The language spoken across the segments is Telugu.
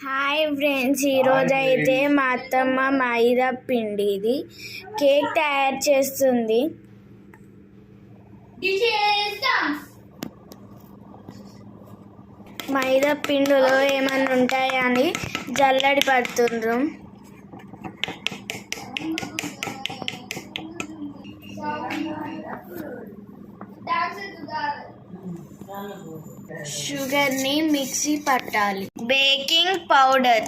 హాయ్ ఫ్రెండ్స్ ఈరోజు అయితే మా అత్తమ్మ మైదా పిండి ఇది కేక్ తయారు చేస్తుంది. మైదా పిండిలో ఏమన్నా ఉంటాయా అని జల్లడి పడుతుండ్రు. షుగర్ ని మిక్సీ పట్టాలి బేకింగ్ పౌడర్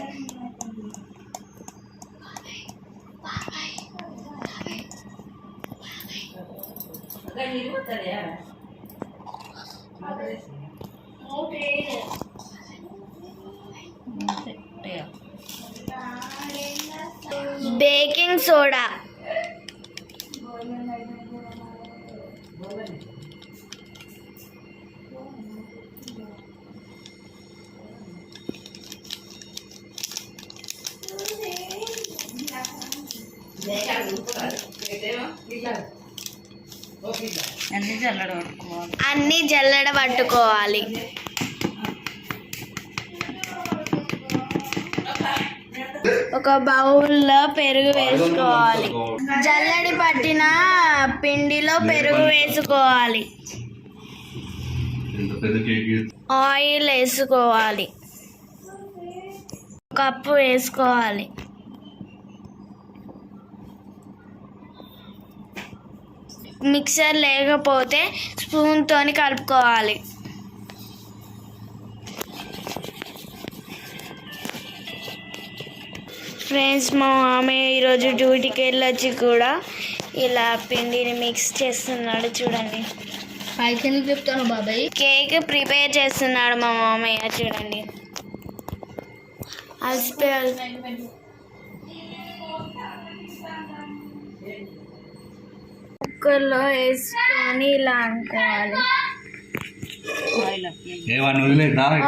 బేకింగ్ సోడా అన్ని చల్లడ పట్టుకోవాలి. అన్ని జల్లెడ పట్టుకోవాలి. ఒక బౌల్లో పెరుగు వేసుకోవాలి. జల్లడి పట్టిన పిండిలో పెరుగు వేసుకోవాలి. ఆయిల్ వేసుకోవాలి. కప్పు వేసుకోవాలి. మిక్సర్ లేకపోతే స్పూన్తోని కలుపుకోవాలి. ఫ్రెండ్స్ మా మామయ్య ఈరోజు డ్యూటీకి వెళ్ళొచ్చి కూడా ఇలా పిండిని మిక్స్ చేస్తున్నాడు చూడండి. పైకి ఎందుకు చెప్తాను బాబాయ్? కేక్ ప్రిపేర్ చేస్తున్నాడు మా మామయ్య చూడండి. అలసిపోయి కుక్కర్లో వేసుకొని ఇలా అనుకోవాలి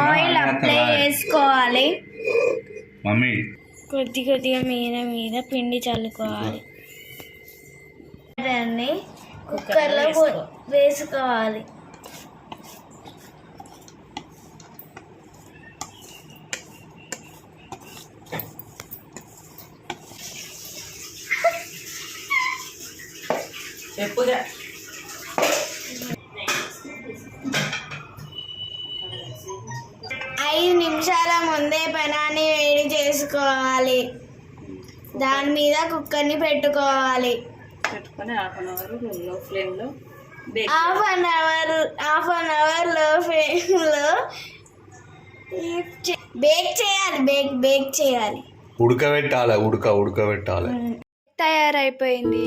ఆయిల్ అప్లై చేసుకోవాలి. మమ్మీ. కొద్ది కొద్దిగా మీద మీద పిండి చల్లుకోవాలి. దాన్ని కుక్కర్లో వేసుకోవాలి. చెప్పుగా ఐదు నిమిషాల ముందే పెనాన్ని వేడి చేసుకోవాలి. దాని మీద కుక్కర్ని పెట్టుకోవాలి. పెట్టుకొని హాఫ్ అన్ అవర్లో ఫ్లేమ్లో bake half an hour half an అవర్లో ఫ్లేమ్లో బేక్ చేయాలి బేక్ బేక్ చేయాలి. ఉడకబెట్టాలి ఉడక ఉడకబెట్టాలి. తయారైపోయింది.